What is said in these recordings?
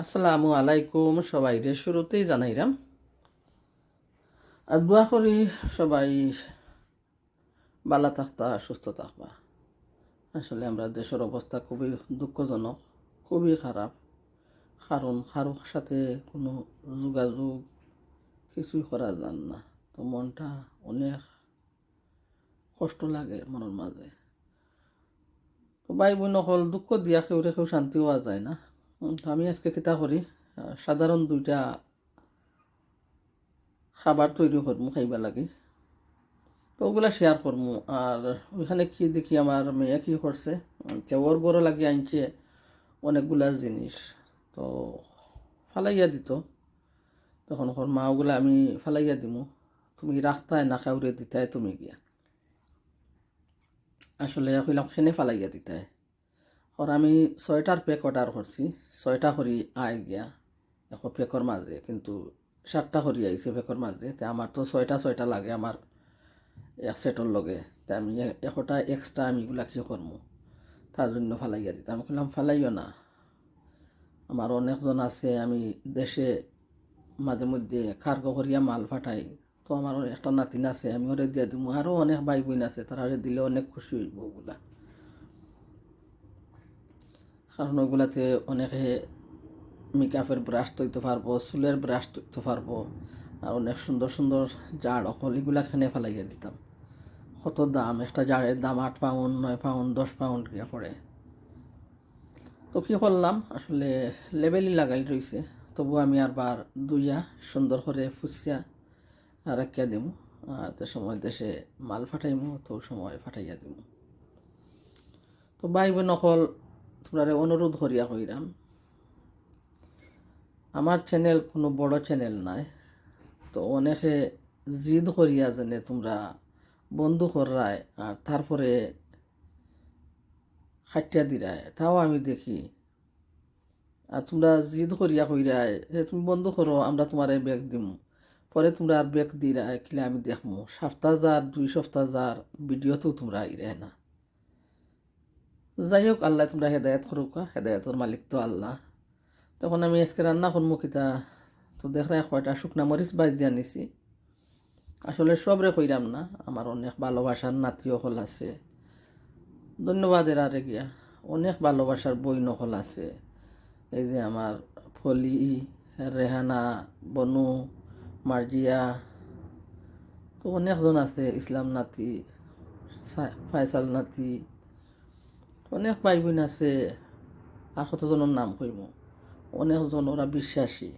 আসসালামু আলাইকুম সবাই রে শুরুতেই জানাইলাম। আর দোয়া করি সবাই বালা থাকতা সুস্থ থাকবা। আসলে আমরা দেশের অবস্থা খুবই দুঃখজনক, খুবই খারাপ। কারণ কারোর সাথে কোনো যোগাযোগ কিছুই করা যান না। তো মনটা অনেক কষ্ট লাগে মনের মাঝে। তো ভাই বোন হল দুঃখ দিয়া কেউ কেউ শান্তি হওয়া যায় না। আমি আজকে কিতা করি? সাধারণ দুইটা খাবার তৈরি করব খাইবা লাগি। তো ওগুলা শেয়ার করব আর ওইখানে কি দেখি আমার মেয়ে কি করছে? ওর বড় লাগি আনছে অনেকগুলা জিনিস। তো ফালাইয়া দিত। তখন ওর মা ওগুলা আমি ফালাইয়া দিমু। তুমি রাখতায় না খাউরে দিতায় তুমি গিয়া। আসলে কইলাম খেনে ফালাইয়া দিতায়। আর আমি ছয়টার পেক অর্ডার করছি ছয়টা করি আই গিয়া এখন পেকর মাঝে কিন্তু সাতটা করি আইছে পেকর মাঝে তে আমার তো ছয়টা ছয়টা লাগে আমার এক সেটর লগে তে আমি এশটা এক্সট্রা আমি এগুলা কি করব তার জন্য ফালাইয়া দিতাম আমি কইলাম ফালাইও না আমার অনেকজন আছে আমি দেশে মাঝে মধ্যে খার্গ করিয়া মাল ফাটাই তো আমার একটা নাতিন আছে আমি ওরে দিয়ে দিব আরও অনেক ভাই বোন আছে তারা দিলে অনেক খুশি হইব ওগুলা কারণ ওগুলাতে অনেকে মেকআপের ব্রাশ তৈতে পারব, চুলের ব্রাশ তৈতে পারব, আর অনেক সুন্দর সুন্দর জাড় অকল এগুলা খেনে ফেলাইয়া দিতাম। কত দাম? একটা জাড়ের দাম আট পাউন্ড নয় পাউন্ড দশ পাউন্ড গিয়া পড়ে। তো কী করলাম? আসলে লেবেলই লাগাই রয়েছে তবু আমি আবার দুইয়া সুন্দর করে ফুসিয়া রাখিয়া দিব আর যে সময় দেশে মাল ফাটাইমু, তো সময় ফাটাইয়া দিব তো ভাই বোন অকল তোমরা অনুরোধ করিয়া কইরাম আমার চ্যানেল কোনো বড় চ্যানেল নাই, তো অনেকে জিদ করিয়া যেনে তোমরা বন্ধু কররায় আর তারপরে খাটিয়া দিরায়, তাও আমি দেখি। আর তোমরা জিদ করিয়া কইরায় যে তুমি বন্ধ করো, আমরা তোমার ব্যাগ দিম। পরে তোমরা ব্যাগ দিরায়, কিলে আমি দেখমু। সপ্তাহ যার, দুই সপ্তাহ যার ভিডিওতেও তোমরা ইরায় না। যাই হোক আল্লাহ তোমরা হেদায়ত করুকা হেদায়তর মালিক তো আল্লাহ। তখন আমি আজকে রান্না করব কিতা? তো দেখরাই কয়টা শুকনা মরিচ বাজি আনিছি। আসলে সবরে কইরাম না, আমার অনেক ভালোবাসার নাতি হল আছে। ধন্যবাদ এর আরে গিয়া। অনেক ভালোবাসার বই নকল আছে। এই যে আমার ফলি, রেহানা, বনু, মার্জিয়া, তো অনেকজন আছে, ইসলাম নাতি ফায়সাল নাতি অনেক ভাই বোন আছে আর কতজনের নাম কইম। অনেকজন ওরা বিশ্বাসী।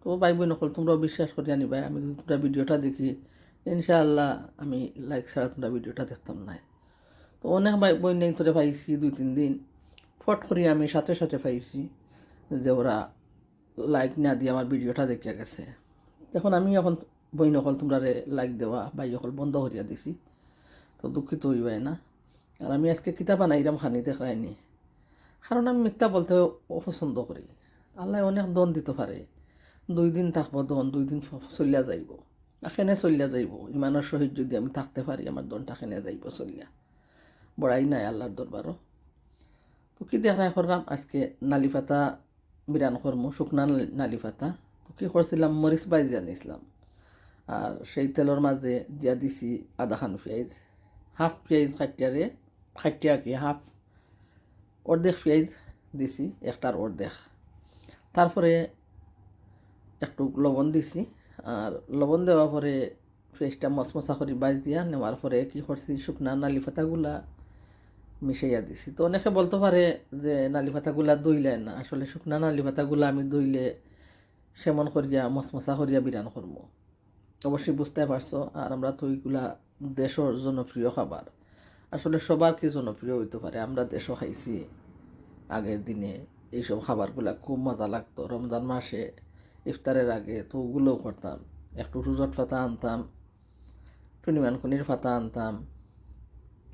তো ভাই বোন অকল তোমরাও বিশ্বাস করে আনিবা আমি যদি তোমরা ভিডিওটা দেখি, ইনশাআল্লাহ আমি লাইক ছাড়া তোমরা ভিডিওটা দেখতাম না তো অনেক ভাই বোন তোরে পাইছি দুই, তিন দিন। ফট করে আমি সাথে সাথে পাইছি যে ওরা লাইক না দিয়ে আমার ভিডিওটা দেখিয়া গেছে। তখন আমি এখন বই নকল তোমরা লাইক দেওয়া, ভাই অকল বন্ধ করিয়া দিছি। তো দুঃখিত হইবাই না। আর আমি আজকে কিতাব বানাইরাম খানি দেখাইনি কারণ আমি মিথ্যা বলতে অপছন্দ করি। আল্লাহ অনেক দন দিতে পারে। দুই দিন থাকব দন, দুই দিন চলিয়া যাইব। এখানে চলিয়া যাইব। ইমানের সহিত যদি আমি থাকতে পারি, আমার দনটা খেনে যাইব চলিয়া। বড়াই নাই আল্লাহর দরবারও। তো কি দেখা করলাম? আজকে নালি পাতা বিরান কর্ম, শুকনা নালি পাতা তো কী করছিলাম? মরিচ বাইজি আনিছিলাম। আর সেই তেলের মাঝে দিয়া দিছি আধা খান পেঁয়াজ। হাফ পেঁয়াজ খাটিয়ারে খাটিয়া কি হাফ অর্ধেক পেঁয়াজ দিছি, একটার অর্ধেক। তারপরে একটু লবণ দিছি, আর লবণ দেওয়ার পরে পেঁয়াজটা মচমচা করে বাজ দিয়া নেওয়ার পরে কি করছি, শুকনা নালি পাতাগুলা মিশাইয়া দিছি। তো অনেকে বলতে পারে যে নালি পাতাগুলা দইলে না, আসলে শুকনা নালি পাতাগুলা আমি দইলে সেমন করিয়া, মচমচা করিয়া বিরান করব। অবশ্যই বুঝতে পারছ, আর আমরা তো ওইগুলা দেশের জনপ্রিয় খাবার। আসলে সবার কি জনপ্রিয় হইতে পারে? আমরা দেশও খাইছি, আগের দিনে এইসব খাবারগুলা খুব মজা লাগতো। রমজান মাসে, ইফতারের আগে তো ওগুলোও করতাম। একটু রুজট পাতা আনতাম টুনিমান কনির পাতা আনতাম।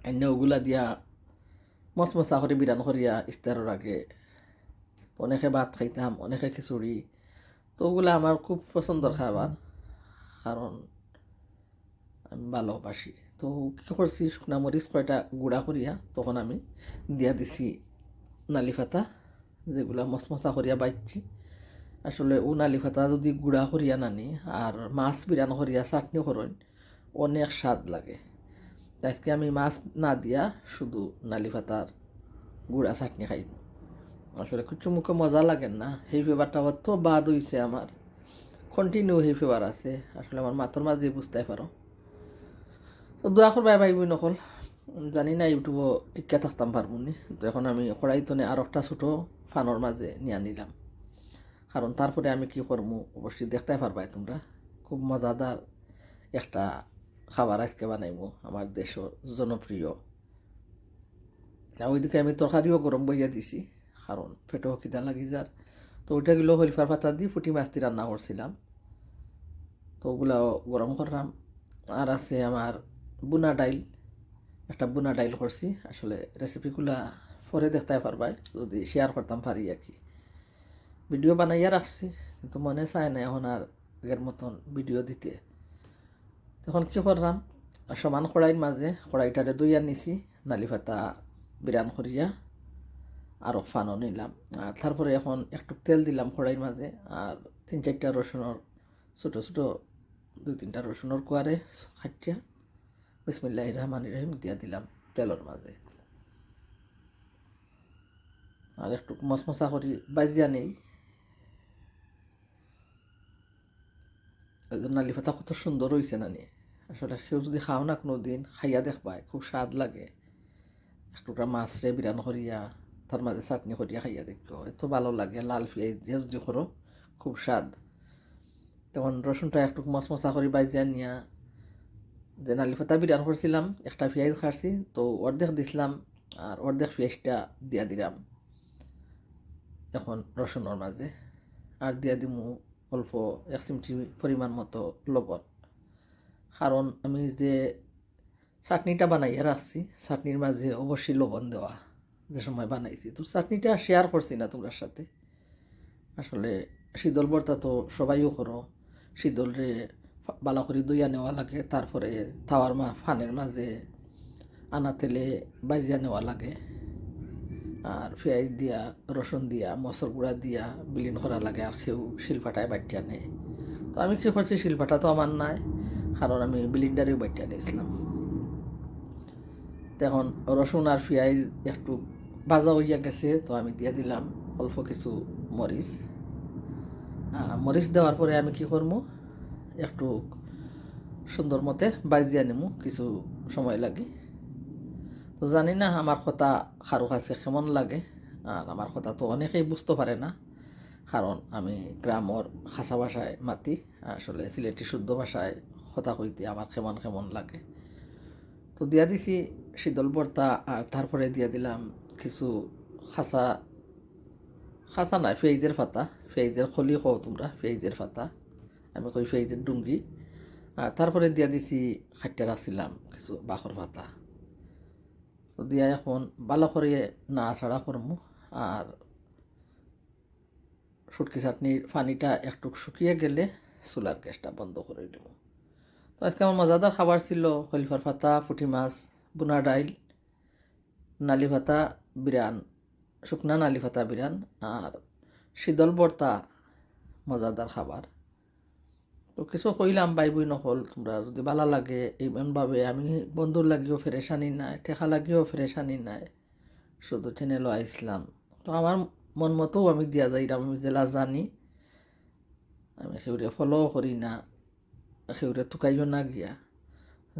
এনে ওগুলা দিয়া মচমচা করে বিরান করিয়া ইফতারের আগে অনেকে ভাত খাইতাম, অনেকে খিচুড়ি। তো ওগুলা আমার খুব পছন্দের খাবার, কারণ আমি ভালোবাসি। তো কী করছি শুকনা মরিচ কয়টা গুঁড়া করিয়া তখন আমি দিয়া দিছি নালি পাতা, যেগুলা মচমচা করিয়া বাইছি আসলে ও নালি ফাতা যদি গুড়া করিয়া নানি আর মাছ বিরান করিয়া চাটনি করেন, অনেক স্বাদ লাগে। আজকে আমি মাছ না দিয়া শুধু নালি ফাতার গুড়া চাটনি খাইব। আসলে কিছু মুখে মজা লাগেন না? সেই ফেভারটা অত বাদ হইছে আমার। কন্টিনিউ সেই ফেভার আছে। আসলে আমার মাথার মাঝে বুঝতে পারো। তো দোয়া করবাই ভাই বোন নকল জানি না ইউটিউবও টিকা থাকতাম পারব নি। তো এখন আমি কড়াইতনে আর একটা ছোটো ফানোর মাঝে নিয়ে নিলাম। কারণ তারপরে আমি কি করব অবশ্যই দেখতে পারবাই তোমরা। খুব মজাদার একটা খাবার আজকে বানাইবো আমার দেশের জনপ্রিয়। ওইদিকে আমি তরকারিও গরম বইয়া দিছি, কারণ পেটও খিদা লাগি যার। তো ওইটা গুলো হলিফার পাতা দিয়ে ফুটি মাছটি রান্না করছিলাম। তো ওগুলাও গরম করলাম। আর আছে আমার বুনা ডাইল, একটা বুনা ডাইল করছি। আসলে রেসিপিগুলা পরে দেখতে পারবাই, যদি শেয়ার করতাম পারি আর কি। ভিডিও বানাইয়া রাখছি, কিন্তু মনে চায় না এখন আর আগের মতন ভিডিও দিতে। তখন কি করলাম, সমান কড়াইয়ের মাঝে কড়াইটারে দইয়া নিছি, নালি পাতা বিরান করিয়া আরও ফানও নিলাম। আর তারপরে এখন একটু তেল দিলাম কড়াইয়ের মাঝে, আর তিন চারটা রসুনের, ছোটো ছোটো দুই তিনটা রসুনের কুয়ারে খাটিয়া বিসমিল্লাহ রহমান রহিম দিয়া দিলাম তেলের মাঝে। আর একটু মশমশা করি বাজিয়া নেই। নালি পাতা কত সুন্দর হয়েছে নানি। আসলে কেউ যদি খাও না কোনো দিন খাইয়া দেখবাই খুব স্বাদ লাগে। একটুকরা মাছ রে বিরান করিয়া, তার মাঝে চাটনি করিয়া খাইয়া দেখো, এত ভালো লাগে, লাল পেঁয়াজ দিয়ে যদি করো, খুব স্বাদ। তখন রসুনটা একটু মশমশা করে বাজিয়া নিয়া যে নালি পাতা বিরান করছিলাম, একটা পেঁয়াজ খাচ্ছি, তো অর্ধেক দিছিলাম আর অর্ধেক পেঁয়াজটা দিয়া দিলাম। এখন রসুনের মাঝে। আর দিয়া দিমু অল্প এক চিমটি পরিমাণ মতো লবণ। কারণ আমি যে চাটনিটা বানাইয়া রাখছি চাটনির মাঝে অবশ্যই লবণ দেওয়া যে সময় বানাইছি। তো চাটনিটা শেয়ার করছি না তোমার সাথে। আসলে শীতল বর্তা তো সবাইও করো। শীতলরে বালা করে দইয়া নেওয়া লাগে, তারপরে তাওয়ার মা, ফানের মাঝে আনা তেলে বাজিয়া নেওয়া লাগে। আর পেঁয়াজ দিয়া, রসুন দিয়া, মসর গুঁড়া দিয়া বিলীন করা লাগে আর কেউ শিলপাটায় বাটিয়া নেয় তো আমি কী করছি, শিলপাটা তো আমার নাই, কারণ আমি বিলিন্ডারেও বাটিয়া নিয়েছিলাম তখন রসুন আর পেঁয়াজ একটু ভাজা হইয়া গেছে, তো আমি দিয়ে দিলাম অল্প কিছু মরিচ। মরিচ দেওয়ার পরে আমি কি করব একটু সুন্দর মতে বাজিয়া নিমু, কিছু সময় লাগে। তো জানি না, আমার কথা কারও কাছে কেমন লাগে, আর আমার কথা তো অনেকেই বুঝতে পারে না, কারণ আমি গ্রামর খাসা ভাষায় মাতি, আসলে সিলেটি শুদ্ধ ভাষায় কথা কইতে আমার কেমন কেমন লাগে। তো দিয়া দিছি শীতল ভর্তা আর তারপরে দিয়া দিলাম কিছু খাসা খাসা নাই, ফেইজের পাতা, ফেইজের খলি কও তোমরা, ফেইজের পাতা। আমি কই ফেইজের ডুঙ্গি। আর তারপরে দিয়া দিছি খাইতে রাখছিলাম কিছু বাখর ভাতা। তো দিয়া এখন ভালো করে নাড়াচাড়া করব আর সুটকি চাটনির পানিটা একটু শুকিয়ে গেলে চুলার গ্যাসটা বন্ধ করে দেব তো আজকে আমার মজাদার খাবার ছিল হলিফার পাতা পুঁটি মাছ, বুনা ডাইল, নালি ভাতা বিরান, শুকনা নালি ভাতা বিরান। আর শীতল বর্তা, মজাদার খাবার। তো কিছু কইলাম বাই বই নকল, তোমরা যদি ভালো লাগে এইমনভাবে আমি বন্ধুর লাগিও ফেরেশানি নাই, ঠেকা লাগিও ফেরেশানি নাই, শুধু চ্যানেলও আইসলাম। তো আমার মন মতো আমি দিয়া যাই আমি জেলা জানি, আমি সেউরে ফলো করি না সেউরে টুকাইও না গিয়া,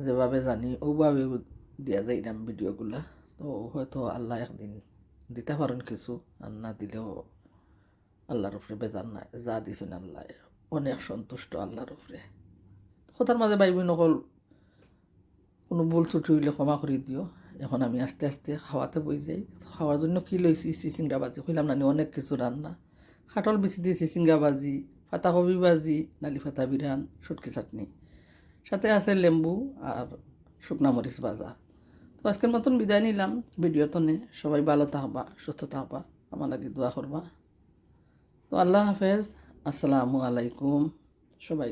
যেভাবে জানি ওভাবে দিয়া যাইলাম ভিডিওগুলা। তো হয়তো আল্লাহ একদিন দিতে পারেন কিছু, আর না দিলেও আল্লাহর উপরে বেজার নাই, যা দিছেন আল্লাহ। অনেক সন্তুষ্ট আল্লাহর উপরে। কথার মাঝে বাইবই নকল কোনো ভুল ত্রুটি হইলে ক্ষমা করে দিও। এখন আমি আস্তে আস্তে খাওয়াতে বই যাই। খাওয়ার জন্য কী লইছি? চিচিংড়া বাজি। কইলাম, নানি, অনেক কিছু রান্না। খাটল বেশি দিয়ে চিচিংড়া বাজি পাতাকপি বাজি, নালি ফাতা বিরান সুটকি চাটনি। সাথে আছে লেম্বু আর শুকনা মরিচ ভাজা। তো আজকের মতন বিদায় নিলাম। ভিডিও তনে সবাই ভালো থাকবা, সুস্থ থাকবা। আমার লাগে দোয়া করবা। তো আল্লাহ হাফেজ। আসসালামু আলাইকুম। সবাই